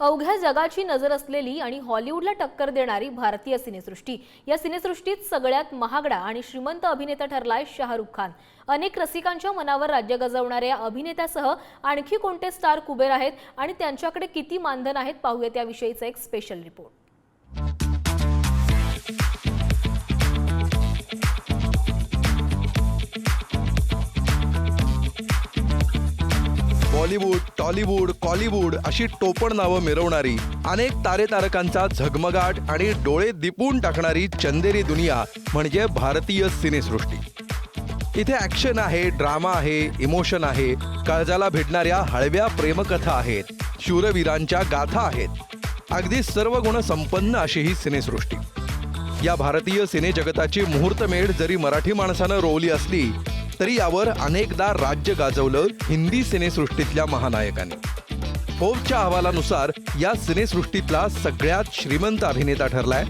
अवघ्या जगाची नजर असलेली आणि हॉलिवूडला टक्कर देणारी भारतीय सिनेसृष्टी. या सिनेसृष्टीत सगळ्यात महागडा आणि श्रीमंत अभिनेता ठरलाय शाहरुख खान. अनेक रसिकांच्या मनावर राज्य गजवणाऱ्या अभिनेत्यासह आणखी कोणते स्टार कुबेर आहेत आणि त्यांच्याकडे किती मानधन आहेत पाहूया त्याविषयीचा एक special report Hollywood Tollywood Kollywood अशी टोपण नावं मिरवणारी अनेक तारेतारकांचा झगमगाट आणि डोळे दिपून टाकणारी चंदेरी दुनिया म्हणजे भारतीय सिनेसृष्टी. इथे ॲक्शन आहे ड्रामा आहे इमोशन आहे काळजाला भेटणाऱ्या हळव्या प्रेमकथा आहेत शूरवीरांच्या गाथा आहेत. अगदी सर्व गुण संपन्न अशी ही सिनेसृष्टी. या भारतीय सिनेजगताची मुहूर्तमेढ जरी मराठी माणसानं रोवली असली तरी यावर अनेकदा राज्य गाजवलं हिंदी सिनेसृष्टीतल्या महानायकांनी. फोर्बच्या अहवालानुसार या सिनेसृष्टीतला सगळ्यात श्रीमंत अभिनेता ठरलाय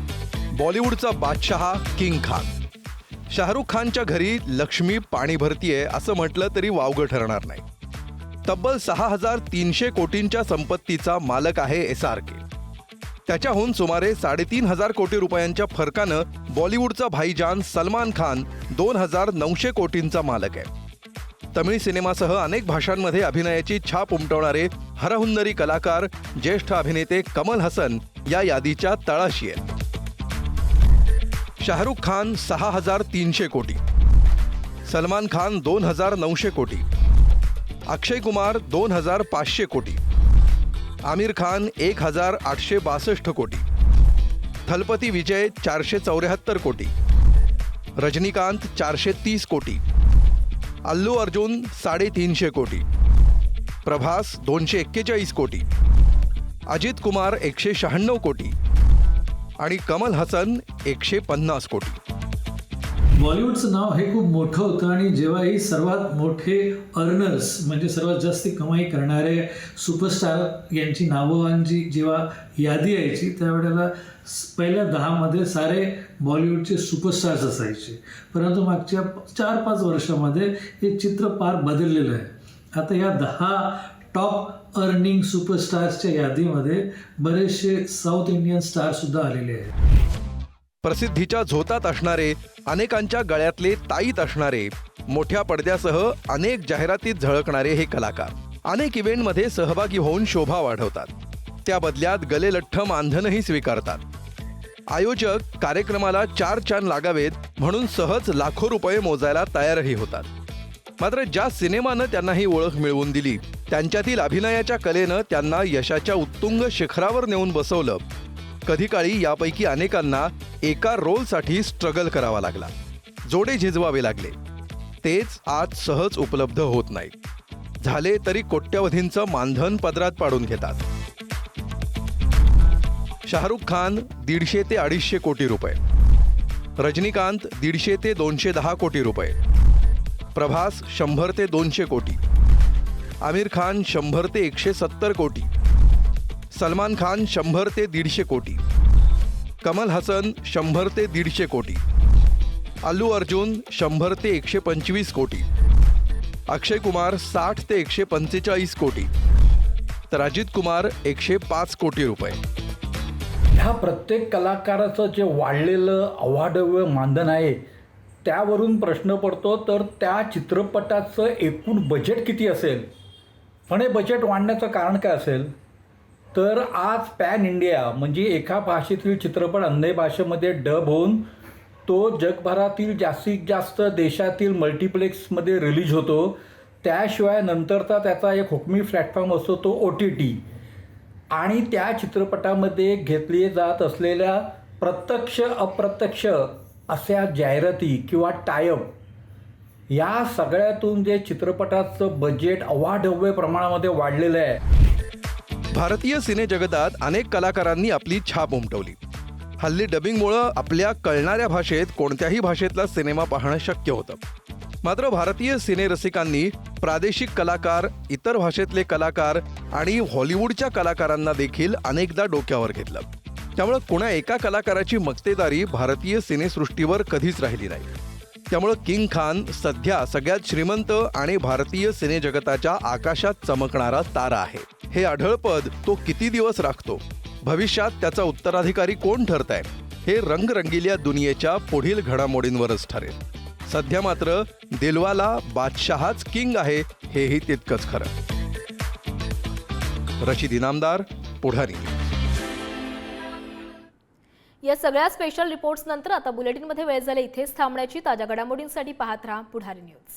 बॉलिवूडचा बादशहा किंग खान. शाहरुख खानच्या घरी लक्ष्मी पाणी भरतीये असं म्हटलं तरी वावगं ठरणार नाही. तब्बल सहा हजार तीनशे कोटींच्या संपत्तीचा मालक आहे एस आर के. त्याच्याहून सुमारे साडेतीन हजार कोटी रुपयांच्या फरकानं बॉलिवूडचा भाईजान सलमान खान दोन हजार नऊशे कोटींचा मालक आहे. तमिळ सिनेमासह अनेक भाषांमध्ये अभिनयाची छाप उमटवणारे हरहुन्नरी कलाकार ज्येष्ठ अभिनेते कमल हसन या यादीच्या तळाशी आहेत. शाहरुख खान सहा हजार तीनशे कोटी. सलमान खान दोन हजार नऊशे कोटी. अक्षय कुमार दोन हजार पाचशे कोटी. आमिर खान एक हजार आठशे बासष्ट कोटी. थलपती विजय चारशे चौऱ्याहत्तर कोटी. रजनीकांत चारशे तीस कोटी. अल्लू अर्जुन साडेतीनशे कोटी. प्रभास दोनशे एक्केचाळीस कोटी. अजित कुमार एकशे शहाण्णव कोटी. आणि कमल हसन एकशे पन्नास कोटी. बॉलिवूडचं नाव हे खूप मोठं होतं आणि जेव्हाही सर्वात मोठे अर्नर्स म्हणजे सर्वात जास्त कमाई करणारे सुपरस्टार यांची नावांची जेव्हा यादी यायची त्यावेळेला पहिल्या दहामध्ये सारे बॉलिवूडचे सुपरस्टार्स असायचे. परंतु मागच्या चार पाच वर्षामध्ये हे चित्र फार बदललेलं आहे. आता या दहा टॉप अर्निंग सुपरस्टार्सच्या यादीमध्ये बरेचसे साऊथ इंडियन स्टारसुद्धा आलेले आहेत. प्रसिद्धीच्या झोतात असणारे अनेकांच्या गळ्यातले ताईत असणारे मोठ्या पडद्यासह अनेक जाहिरातीत झळकणारे हे कलाकार. अनेक इव्हेंटमध्ये सहभागी होऊन शोभा वाढवतात. त्या बदल्यात गलेलठ्ठ मानधनही स्वीकारतात. आयोजक कार्यक्रमाला चार चान लागावेत म्हणून सहज लाखो रुपये मोजायला तयारही होतात. मात्र ज्या सिनेमानं त्यांना ही ओळख मिळवून दिली त्यांच्यातील अभिनयाच्या कलेनं त्यांना यशाच्या उत्तुंग शिखरावर नेऊन बसवलं कधी काळी यापैकी अनेकांना एका रोलसाठी स्ट्रगल करावा लागला. जोडे झिजवावे लागले. तेच आज सहज उपलब्ध होत नाही झाले तरी कोट्यवधींचं मानधन पदरात पाडून घेतात. शाहरुख खान दीडशे ते अडीचशे कोटी रुपये. रजनीकांत दीडशे ते दोनशे दहा कोटी रुपये. प्रभास शंभर ते दोनशे कोटी. आमिर खान शंभर ते एकशे सत्तर कोटी. सलमान खान शंभर ते दीडशे कोटी. कमल हसन शंभर ते दीडशे कोटी. अल्लू अर्जुन शंभर ते एकशे पंचवीस कोटी. अक्षय कुमार साठ ते एकशे पंचेचाळीस कोटी. तर अजित कुमार एकशे पाच कोटी रुपये. ह्या प्रत्येक कलाकाराचं जे वाढलेलं अवाढव्य मानधन आहे त्यावरून प्रश्न पडतो तर त्या चित्रपटाचं एकूण बजेट किती असेल? पण हे बजेट वाढण्याचं कारण काय असेल? तर आज पॅन इंडिया म्हणजे एका भाषेतील चित्रपट अन्य भाषेमध्ये डब होऊन तो जगभरातील जास्तीत जास्त देशातील मल्टिप्लेक्समध्ये रिलीज होतो. त्याशिवाय नंतरचा त्याचा एक हुकमी प्लॅटफॉर्म असतो तो ओ टी टी. आणि त्या चित्रपटामध्ये घेतले जात असलेल्या प्रत्यक्ष अप्रत्यक्ष अशा जाहिराती किंवा टायअप या सगळ्यातून जे चित्रपटाचं बजेट अवाढव्य प्रमाणामध्ये वाढलेलं आहे. भारतीय सिने जगतात अनेक कलाकारांनी आपली छाप उमटवली. हल्ली डबिंगमुळं आपल्या कळणाऱ्या भाषेत कोणत्याही भाषेतला सिनेमा पाहणं शक्य होतं. मात्र भारतीय सिनेरसिकांनी प्रादेशिक कलाकार इतर भाषेतले कलाकार आणि हॉलिवूडच्या कलाकारांना देखील अनेकदा डोक्यावर घेतलं. त्यामुळं कुणा एका कलाकाराची मक्तेदारी भारतीय सिनेसृष्टीवर कधीच राहिली नाही. त्यामुळं किंग खान सध्या सगळ्यात श्रीमंत आणि भारतीय सिनेजगताच्या आकाशात चमकणारा तारा आहे. हे आढळपद तो किती दिवस राखतो? भविष्यात त्याचा उत्तराधिकारी कोण ठरत आहे हे रंगरंगिल्या दुनियेच्या पुढील घडामोडींवरच ठरेल. सध्या मात्र दिलवाला बादशहाच किंग आहे हेही तितकंच खरं. रशीद इनामदार पुढारी. या सगळ्या स्पेशल रिपोर्ट्स नंतर आता बुलेटिनमध्ये वेळ झाले. इथेच थांबण्याची ताज्या घडामोडींसाठी पाहत राहा पुढारी न्यूज.